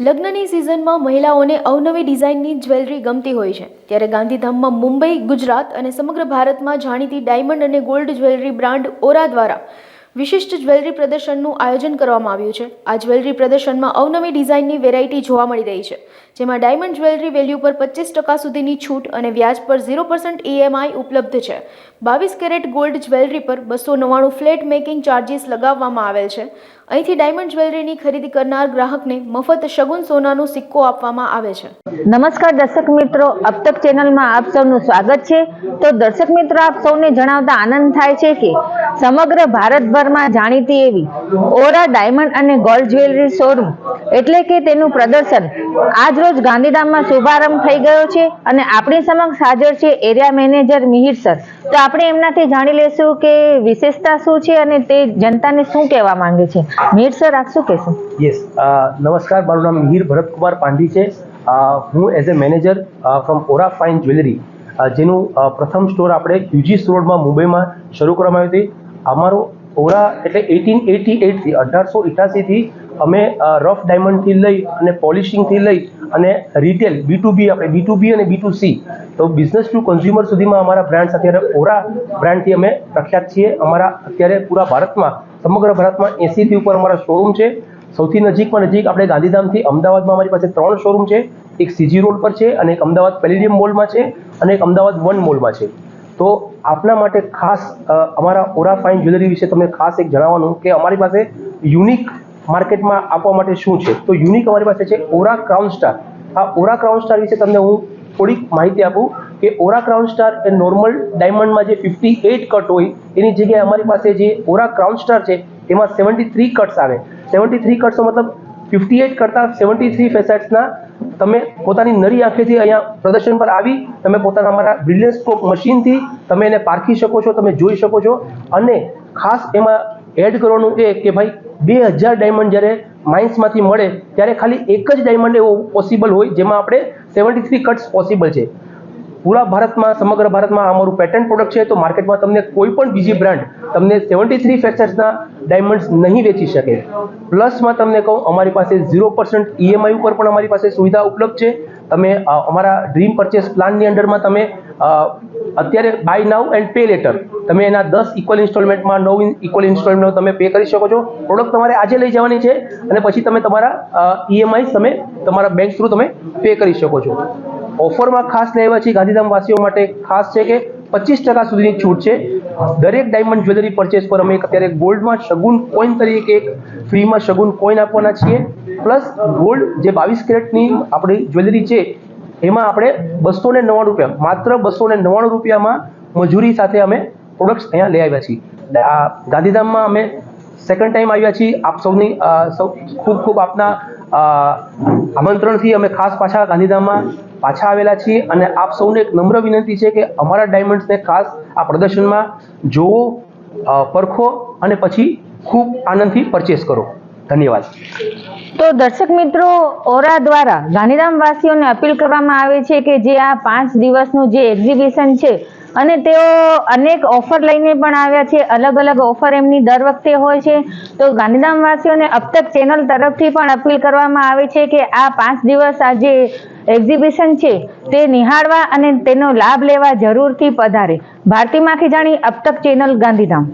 લગ્નની સિઝનમાં મહિલાઓને અવનવી ડિઝાઇનની જ્વેલરી ગમતી હોય છે. ત્યારે ગાંધીધામમાં મુંબઈ, ગુજરાત અને સમગ્ર ભારતમાં જાણીતી ડાયમંડ અને ગોલ્ડ જ્વેલરી બ્રાન્ડ ઓરા દ્વારા વિશિષ્ટ જ્વેલરી પ્રદર્શનનું આયોજન કરવામાં આવ્યું છે. આ જ્વેલરી પ્રદર્શનમાં અવનવી ડિઝાઇનની વેરાયટી જોવા મળી રહી છે. જેમાં ડાયમંડ જ્વેલરી વેલ્યુ પર પચીસ ટકા સુધીની છૂટ અને વ્યાજ પર ઝીરો પર્સન્ટ ઈએમઆઈ ઉપલબ્ધ છે. બાવીસ કેરેટ ગોલ્ડ જ્વેલરી પર બસો નવ્વાણું ફ્લેટ મેકિંગ ચાર્જીસ લગાવવામાં આવેલ છે. અહીંથી ડાયમંડ જ્વેલરીની ખરીદી કરનાર ગ્રાહકને મફત શગુન સોનાનો સિક્કો આપવામાં આવે છે. નમસ્કાર દર્શક મિત્રો, અબ તક ચેનલમાં આપ સૌનું સ્વાગત છે. તો દર્શક મિત્રો, આપ સૌને જણાવતા આનંદ થાય છે કે સમગ્ર ભારતભરમાં જાણીતી એવી ઓરા ડાયમંડ અને ગોલ્ડ જ્વેલરી શોરૂમ એટલે કે તેનું પ્રદર્શન આજ રોજ ગાંધીધામમાં શુભારંભ થઈ ગયો છે અને આપણી સમક્ષ હાજર છે એરિયા મેનેજર મિહિર સર. તો આપણે એમનાથી જાણી લેશું કે વિશેષતા શું છે અને તે જનતાને શું કહેવા માંગે છે. મિહિર સર, આપ શું કહેશો? યસ નમસ્કાર, મારું નામ મિહિર ભરતકુમાર પાંધી છે. હું as a manager from Orra fine jewellery જેનું પ્રથમ સ્ટોર આપણે યુજીસ રોડમાં મુંબઈમાં શરૂ કરવામાં આવી હતી. અમારો ઓરા એટલે એટીન એટી એટથી અઢારસો ઇઠ્યાસીથી અમે રફ ડાયમંડથી લઈ અને પોલિશિંગથી લઈ અને રિટેલ બી ટુ બી આપણે બી ટુ બી અને બી ટુ સી તો બિઝનેસ ટુ કન્ઝ્યુમર સુધીમાં અમારા બ્રાન્ડ્સ અત્યારે ઓરા બ્રાન્ડથી અમે પ્રખ્યાત છીએ. અમારા અત્યારે પૂરા ભારતમાં, સમગ્ર ભારતમાં એંસીથી ઉપર અમારા શોરૂમ છે. સૌથી નજીકમાં નજીક આપણે ગાંધીધામથી અમદાવાદમાં અમારી પાસે ત્રણ શોરૂમ છે. એક સીજી રોડ પર છે અને એક અમદાવાદ પેલેડિયમ મોલમાં છે અને એક અમદાવાદ વન મોલમાં છે. તો આપના માટે ખાસ અમારા ઓરા ફાઇન જ્વેલરી વિશે તમને ખાસ એક જણાવવાનું કે અમારી પાસે યુનિક માર્કેટમાં આપવા માટે શું છે? તો યુનિક અમારી પાસે છે ઓરા ક્રાઉન સ્ટાર. આ ઓરા ક્રાઉન સ્ટાર વિશે તમને હું થોડીક માહિતી આપું કે ઓરા ક્રાઉન સ્ટાર એ નોર્મલ ડાયમંડમાં જે ફિફ્ટી એટ કટ હોય, એની જગ્યાએ અમારી પાસે જે ઓરા ક્રાઉન સ્ટાર છે, એમાં સેવન્ટી થ્રી કટ્સ આવે. સેવન્ટી થ્રી કટ્સનો મતલબ ફિફ્ટી એટ કરતાં સેવન્ટી થ્રી ફેસેટ્સના તમે પોતાની નરી આંખેથી અહીંયા પ્રદર્શન પર આવી, તમે પોતાના અમારા બ્રિલિયન્ટ સ્કોપ મશીનથી તમે એને પારખી શકો છો, તમે જોઈ શકો છો. અને ખાસ એમાં એડ કરવાનું એ કે ભાઈ, બે હજાર ડાયમંડ જ્યારે માઇન્સમાંથી મળે, ત્યારે ખાલી એક જ ડાયમંડ એવો પોસિબલ હોય, જેમાં આપણે સેવન્ટી થ્રી કટ્સ પોસિબલ છે. પૂરા ભારતમાં, સમગ્ર ભારતમાં અમારું પેટર્ન પ્રોડક્ટ છે, તો માર્કેટમાં તમને કોઈ પણ બીજી બ્રાન્ડ તમને સેવન્ટી થ્રી ફેક્ચર્સના ડાયમંડ્સ નહીં વેચી શકે. પ્લસમાં તમને કહું, અમારી પાસે ઝીરો પર્સન્ટ ઈએમઆઈ ઉપર પણ અમારી પાસે સુવિધા ઉપલબ્ધ છે. તમે અમારા ડ્રીમ પરચેસ પ્લાનની અંડરમાં તમે અત્યારે buy now and pay later તમે એના દસ ઇક્વલ ઇન્સ્ટોલમેન્ટમાં નવ ઇક્વલ ઇન્સ્ટોલમેન્ટ તમે પે કરી શકો છો. પ્રોડક્ટ તમારે આજે લઈ જવાની છે અને પછી તમે તમારા ઈએમઆઈ તમે તમારા બેંક થ્રુ તમે પે કરી શકો છો. ઓફરમાં ખાસ લેવા છીએ ગાંધીધામ વાસીઓ માટે ખાસ છે કે પચીસ ટકા સુધીની છૂટ છે. દરેક ડાયમંડ જ્વેલરી પરચેસ પર અમે અત્યારે ગોલ્ડમાં શગુન કોઈન તરીકે એક ફ્રીમાં શગુન કોઈન આપવાના છીએ. પ્લસ ગોલ્ડ જે બાવીસ કેરેટની આપણી જ્વેલરી છે, એમાં આપણે બસો ને નવ્વાણું રૂપિયા, માત્ર બસો ને નવ્વાણું રૂપિયામાં મજૂરી સાથે અમે પ્રોડક્ટ્સ અહીંયા લઈ આવ્યા છીએ. આ ગાંધીધામમાં અમે સેકન્ડ ટાઈમ આવ્યા છીએ. આપ સૌની સૌ ખૂબ ખૂબ આપના આમંત્રણથી અમે ખાસ પાછા ગાંધીધામમાં પાછા આવેલા છીએ અને આપ સૌને એક નમ્ર વિનંતી છે કે અમારા ડાયમંડ્સને ખાસ આ પ્રદર્શનમાં જોવો પરખો અને પછી ખૂબ આનંદથી પરચેસ કરો. ધન્યવાદ. તો દર્શક મિત્રો, ઓરા દ્વારા ગાંધીધામ વાસીઓને અપીલ કરવામાં આવે છે કે જે આ પાંચ દિવસનું જે એક્ઝિબિશન છે અને તેઓ અનેક ઓફર લઈને પણ આવ્યા છે. અલગ અલગ ઓફર એમની દર વખતે હોય છે. તો ગાંધીધામ વાસીઓને અબ ચેનલ તરફથી પણ અપીલ કરવામાં આવે છે કે આ પાંચ દિવસ આ જે એક્ઝિબિશન છે તે નિહાળવા અને તેનો લાભ લેવા જરૂરથી પધારે. ભારતી માખીજાણી અપતક ચેનલ ગાંધીધામ.